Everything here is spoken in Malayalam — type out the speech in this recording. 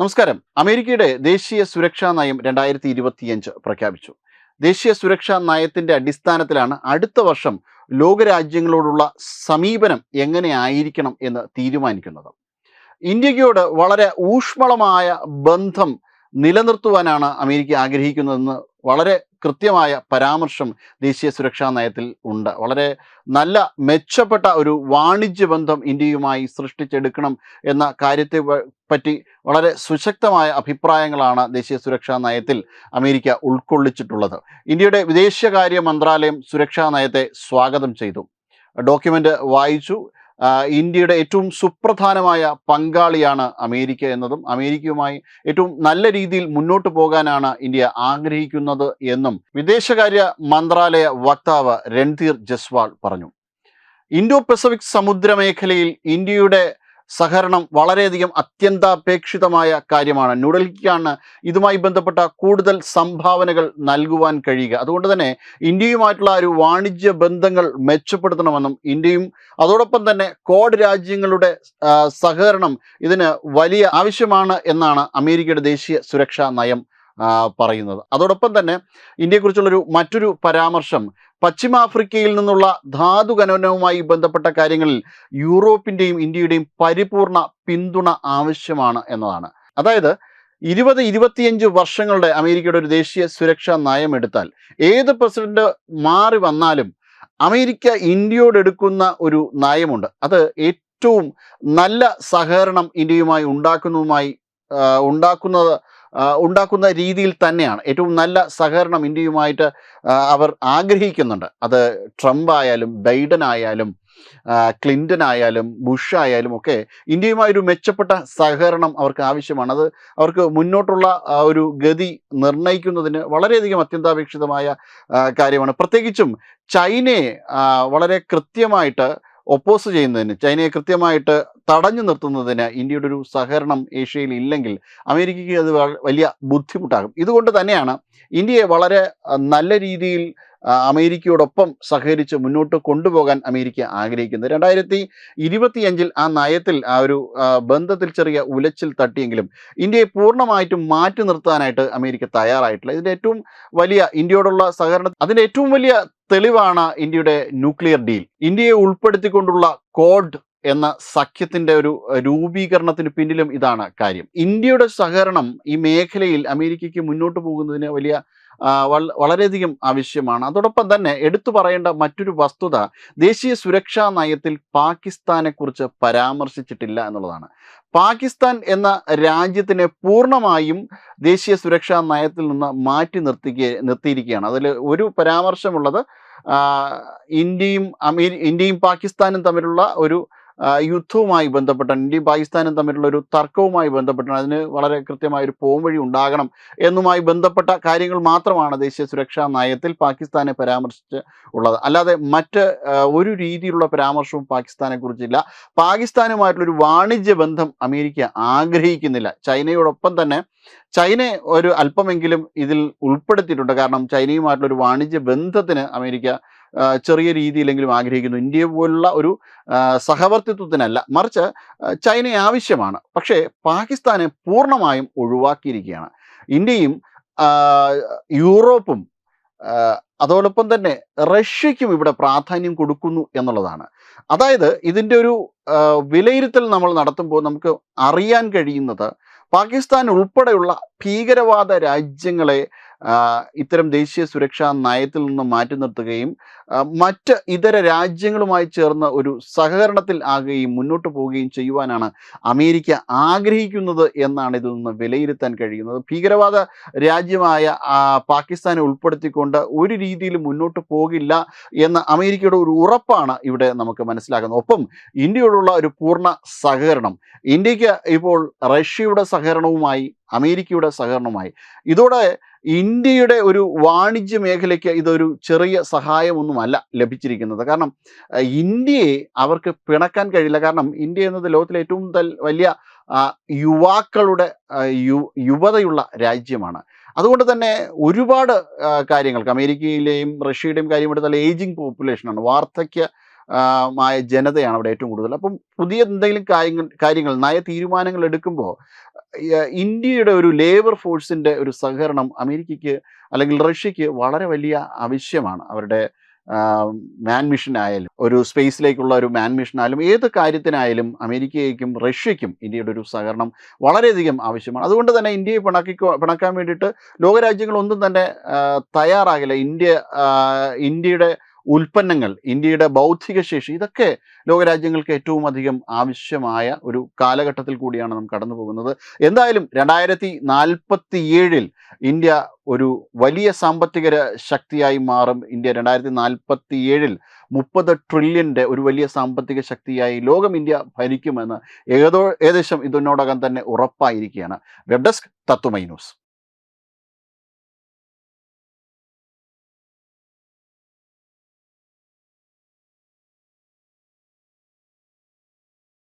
നമസ്കാരം. അമേരിക്കയുടെ ദേശീയ സുരക്ഷാ നയം രണ്ടായിരത്തി ഇരുപത്തിയഞ്ച് പ്രഖ്യാപിച്ചു. ദേശീയ സുരക്ഷാ നയത്തിന്റെ അടിസ്ഥാനത്തിലാണ് അടുത്ത വർഷം ലോകരാജ്യങ്ങളോടുള്ള സമീപനം എങ്ങനെ ആയിരിക്കണം എന്ന് തീരുമാനിക്കുന്നത്. ഇന്ത്യയോട് വളരെ ഊഷ്മളമായ ബന്ധം നിലനിർത്തുവാനാണ് അമേരിക്ക ആഗ്രഹിക്കുന്നതെന്ന് വളരെ കൃത്യമായ പരാമർശം ദേശീയ സുരക്ഷാ നയത്തിൽ ഉണ്ട്. വളരെ നല്ല മെച്ചപ്പെട്ട ഒരു വാണിജ്യ ബന്ധം ഇന്ത്യയുമായി സൃഷ്ടിച്ചെടുക്കണം എന്ന കാര്യത്തെ പറ്റി വളരെ സുശക്തമായ അഭിപ്രായങ്ങളാണ് ദേശീയ സുരക്ഷാ നയത്തിൽ അമേരിക്ക ഉൾക്കൊള്ളിച്ചിട്ടുള്ളത്. ഇന്ത്യയുടെ വിദേശകാര്യ മന്ത്രാലയം സുരക്ഷാ നയത്തെ സ്വാഗതം ചെയ്തു. ഡോക്യുമെന്റ് വായിച്ചു. ഇന്ത്യയുടെ ഏറ്റവും സുപ്രധാനമായ പങ്കാളിയാണ് അമേരിക്ക എന്നതും അമേരിക്കയുമായി ഏറ്റവും നല്ല രീതിയിൽ മുന്നോട്ട് പോകാനാണ് ഇന്ത്യ ആഗ്രഹിക്കുന്നത് എന്നും വിദേശകാര്യ മന്ത്രാലയ വക്താവ് രൺധീർ ജസ്വാൾ പറഞ്ഞു. ഇൻഡോ പസഫിക് സമുദ്രമേഖലയിൽ ഇന്ത്യയുടെ സഹകരണം വളരെയധികം അത്യന്താപേക്ഷിതമായ കാര്യമാണ്. ന്യൂഡൽഹിക്കാണ് ഇതുമായി ബന്ധപ്പെട്ട കൂടുതൽ സംഭാവനകൾ നൽകുവാൻ കഴിയുക. അതുകൊണ്ട് തന്നെ ഇന്ത്യയുമായിട്ടുള്ള ഒരു വാണിജ്യ ബന്ധങ്ങൾ മെച്ചപ്പെടുത്തണമെന്നും ഇന്ത്യയും അതോടൊപ്പം തന്നെ കോഡ് രാജ്യങ്ങളുടെ സഹകരണം ഇതിന് വലിയ ആവശ്യമാണ് എന്നാണ് അമേരിക്കയുടെ ദേശീയ സുരക്ഷാ നയം പറയുന്നത്. അതോടൊപ്പം തന്നെ ഇന്ത്യയെക്കുറിച്ചുള്ളൊരു മറ്റൊരു പരാമർശം. പശ്ചിമാഫ്രിക്കയിൽ നിന്നുള്ള ധാതു ഖനനവുമായി ബന്ധപ്പെട്ട കാര്യങ്ങളിൽ യൂറോപ്പിന്റെയും ഇന്ത്യയുടെയും പരിപൂർണ പിന്തുണ ആവശ്യമാണ് എന്നതാണ്. അതായത് ഇരുപത് ഇരുപത്തിയഞ്ച് വർഷങ്ങളുടെ അമേരിക്കയുടെ ഒരു ദേശീയ സുരക്ഷാ നയം എടുത്താൽ ഏത് പ്രസിഡന്റ് മാറി വന്നാലും അമേരിക്ക ഇന്ത്യയോട് എടുക്കുന്ന ഒരു നയമുണ്ട്. അത് ഏറ്റവും നല്ല സഹകരണം ഇന്ത്യയുമായി ഉണ്ടാക്കുന്നതുമായി ഉണ്ടാക്കുന്നത് ഉണ്ടാക്കുന്ന രീതിയിൽ തന്നെയാണ്. ഏറ്റവും നല്ല സഹകരണം ഇന്ത്യയുമായിട്ട് അവർ ആഗ്രഹിക്കുന്നുണ്ട്. അത് ട്രംപ് ആയാലും ബൈഡൻ ആയാലും ക്ലിന്റൺ ആയാലും ബുഷ് ആയാലും ഒക്കെ ഇന്ത്യയുമായി ഒരു മെച്ചപ്പെട്ട സഹകരണം അവർക്ക് ആവശ്യമാണ്. അത് അവർക്ക് മുന്നോട്ടുള്ള ഒരു ഗതി നിർണയിക്കുന്നതിന് വളരെയധികം അത്യന്താപേക്ഷിതമായ കാര്യമാണ്. പ്രത്യേകിച്ചും ചൈനയെ വളരെ കൃത്യമായിട്ട് ഒപ്പോസ് ചെയ്യുന്നതിന് ചൈനയെ കൃത്യമായിട്ട് തടഞ്ഞു നിർത്തുന്നതിന് ഇന്ത്യയുടെ ഒരു സഹകരണം ഏഷ്യയിൽ ഇല്ലെങ്കിൽ അമേരിക്കയ്ക്ക് അത് വലിയ ബുദ്ധിമുട്ടാകും. ഇതുകൊണ്ട് തന്നെയാണ് ഇന്ത്യയെ വളരെ നല്ല രീതിയിൽ അമേരിക്കയോടൊപ്പം സഹകരിച്ച് മുന്നോട്ട് കൊണ്ടുപോകാൻ അമേരിക്ക ആഗ്രഹിക്കുന്നത്. രണ്ടായിരത്തി ഇരുപത്തിയഞ്ചിൽ ആ നയത്തിൽ ആ ഒരു ബന്ധത്തിൽ ചെറിയ ഉലച്ചിൽ തട്ടിയെങ്കിലും ഇന്ത്യയെ പൂർണമായിട്ടും മാറ്റി നിർത്താനായിട്ട് അമേരിക്ക തയ്യാറായിട്ടില്ല. ഇതിന്റെ ഏറ്റവും വലിയ ഇന്ത്യയോടുള്ള സഹകരണം അതിന്റെ ഏറ്റവും വലിയ തെളിവാണ് ഇന്ത്യയുടെ ന്യൂക്ലിയർ ഡീൽ. ഇന്ത്യയെ ഉൾപ്പെടുത്തിക്കൊണ്ടുള്ള കോഡ് എന്ന സഖ്യത്തിന്റെ ഒരു രൂപീകരണത്തിന് പിന്നിലും ഇതാണ് കാര്യം. ഇന്ത്യയുടെ സഹകരണം ഈ മേഖലയിൽ അമേരിക്കയ്ക്ക് മുന്നോട്ട് പോകുന്നതിന് വലിയ വളരെയധികം ആവശ്യമാണ്. അതോടൊപ്പം തന്നെ എടുത്തു പറയേണ്ട മറ്റൊരു വസ്തുത ദേശീയ സുരക്ഷാ നയത്തിൽ പാകിസ്ഥാനെക്കുറിച്ച് പരാമർശിച്ചിട്ടില്ല എന്നുള്ളതാണ്. പാകിസ്ഥാൻ എന്ന രാജ്യത്തിനെ പൂർണമായും ദേശീയ സുരക്ഷാ നയത്തിൽ നിന്ന് മാറ്റി നിർത്തിക്കുക നിർത്തിയിരിക്കുകയാണ്. അതിൽ ഒരു പരാമർശമുള്ളത് ഇന്ത്യയും അമേരി ഇന്ത്യയും പാകിസ്ഥാനും തമ്മിലുള്ള ഒരു യുദ്ധവുമായി ബന്ധപ്പെട്ട ഇന്ത്യയും പാകിസ്ഥാനും തമ്മിലുള്ള ഒരു തർക്കവുമായി ബന്ധപ്പെട്ടാണ് അതിന് വളരെ കൃത്യമായ ഒരു പോംവഴി ഉണ്ടാകണം എന്നുമായി ബന്ധപ്പെട്ട കാര്യങ്ങൾ മാത്രമാണ് ദേശീയ സുരക്ഷാ നയത്തിൽ പാകിസ്ഥാനെ പരാമർശിച്ച് ഉള്ളത്. അല്ലാതെ മറ്റ് ഒരു രീതിയിലുള്ള പരാമർശവും പാകിസ്ഥാനെ കുറിച്ചില്ല. പാകിസ്ഥാനുമായിട്ടുള്ളൊരു വാണിജ്യ ബന്ധം അമേരിക്ക ആഗ്രഹിക്കുന്നില്ല. ചൈനയോടൊപ്പം തന്നെ ചൈനയെ ഒരു അല്പമെങ്കിലും ഇതിൽ ഉൾപ്പെടുത്തിയിട്ടുണ്ട്. കാരണം ചൈനയുമായിട്ടുള്ള ഒരു വാണിജ്യ ബന്ധത്തിന് അമേരിക്ക ചെറിയ രീതിയിലെങ്കിലും ആഗ്രഹിക്കുന്നു. ഇന്ത്യ പോലുള്ള ഒരു സഹവർത്തിത്വത്തിനല്ല. മറിച്ച് ചൈന ആവശ്യമാണ്. പക്ഷേ പാകിസ്ഥാനെ പൂർണമായും ഒഴിവാക്കിയിരിക്കുകയാണ്. ഇന്ത്യയും യൂറോപ്പും അതോടൊപ്പം തന്നെ റഷ്യയ്ക്കും ഇവിടെ പ്രാധാന്യം കൊടുക്കുന്നു എന്നുള്ളതാണ്. അതായത് ഇതിന്റെ ഒരു വിലയിരുത്തൽ നമ്മൾ നടത്തുമ്പോൾ നമുക്ക് അറിയാൻ കഴിയുന്നത് പാകിസ്ഥാൻ ഉൾപ്പെടെയുള്ള ഭീകരവാദ രാജ്യങ്ങളെ ഇത്തരം ദേശീയ സുരക്ഷാ നയത്തിൽ നിന്ന് മാറ്റി നിർത്തുകയും മറ്റ് ഇതര രാജ്യങ്ങളുമായി ചേർന്ന് ഒരു സഹകരണത്തിൽ ആകുകയും മുന്നോട്ട് പോവുകയും ചെയ്യുവാനാണ് അമേരിക്ക ആഗ്രഹിക്കുന്നത് എന്നാണ് ഇതിൽ നിന്ന് വിലയിരുത്താൻ കഴിയുന്നത്. ഭീകരവാദ രാജ്യമായ പാകിസ്ഥാനെ ഉൾപ്പെടുത്തിക്കൊണ്ട് ഒരു രീതിയിൽ മുന്നോട്ട് പോകില്ല എന്ന അമേരിക്കയുടെ ഒരു ഉറപ്പാണ് ഇവിടെ നമുക്ക് മനസ്സിലാക്കുന്നത് ഒപ്പം ഇന്ത്യയോടുള്ള ഒരു പൂർണ സഹകരണം. ഇന്ത്യയ്ക്ക് ഇപ്പോൾ റഷ്യയുടെ സഹകരണവുമായി അമേരിക്കയുടെ സഹകരണവുമായി. ഇതോടെ ഇന്ത്യയുടെ ഒരു വാണിജ്യ മേഖലയ്ക്ക് ഇതൊരു ചെറിയ സഹായമൊന്നുമല്ല ലഭിച്ചിരിക്കുന്നത്. കാരണം ഇന്ത്യയെ അവർക്ക് പിണക്കാൻ കഴിയില്ല. കാരണം ഇന്ത്യ എന്നത് ലോകത്തിലെ ഏറ്റവും വലിയ യുവാക്കളുടെ യു- യുവതയുള്ള രാജ്യമാണ്. അതുകൊണ്ട് തന്നെ ഒരുപാട് കാര്യങ്ങൾക്ക് അമേരിക്കയിലെയും റഷ്യയുടെയും കാര്യം എടുത്താൽ ഏജിങ് പോപ്പുലേഷനാണ്. വാർദ്ധക്യ മായ ജനതയാണ് അവിടെ ഏറ്റവും കൂടുതൽ. അപ്പം പുതിയ എന്തെങ്കിലും കാര്യങ്ങൾ കാര്യങ്ങൾ നയ തീരുമാനങ്ങൾ എടുക്കുമ്പോൾ ഇന്ത്യയുടെ ഒരു ലേബർ ഫോഴ്സിന്റെ ഒരു സഹകരണം അമേരിക്കയ്ക്ക് അല്ലെങ്കിൽ റഷ്യക്ക് വളരെ വലിയ ആവശ്യമാണ്. അവരുടെ മാൻ മിഷൻ ആയാലും ഒരു സ്പേസിലേക്കുള്ള ഒരു മാൻ മിഷൻ ആയാലും ഏത് കാര്യത്തിനായാലും അമേരിക്കയ്ക്കും റഷ്യയ്ക്കും ഇന്ത്യയുടെ ഒരു സഹകരണം വളരെയധികം ആവശ്യമാണ്. അതുകൊണ്ട് തന്നെ ഇന്ത്യയെ പിണക്കി പിണക്കാൻ വേണ്ടിയിട്ട് ലോകരാജ്യങ്ങളൊന്നും തന്നെ തയ്യാറാകില്ല. ഇന്ത്യ ഇന്ത്യയുടെ ഉൽപ്പന്നങ്ങൾ ഇന്ത്യയുടെ ബൗദ്ധിക ശേഷി ഇതൊക്കെ ലോകരാജ്യങ്ങൾക്ക് ഏറ്റവും അധികം ആവശ്യമായ ഒരു കാലഘട്ടത്തിൽ കൂടിയാണ് നാം കടന്നു പോകുന്നത്. എന്തായാലും രണ്ടായിരത്തി നാൽപ്പത്തി ഏഴിൽ ഇന്ത്യ ഒരു വലിയ സാമ്പത്തിക ശക്തിയായി മാറും. ഇന്ത്യ രണ്ടായിരത്തി നാൽപ്പത്തി ഏഴിൽ മുപ്പത് ട്രില്യന്റെ ഒരു വലിയ സാമ്പത്തിക ശക്തിയായി ലോകം ഇന്ത്യ ഭരിക്കുമെന്ന് ഏതോ ഏകദേശം ഇതിനോടകം തന്നെ ഉറപ്പായിരിക്കുകയാണ്. Web desk Tatwamayi news.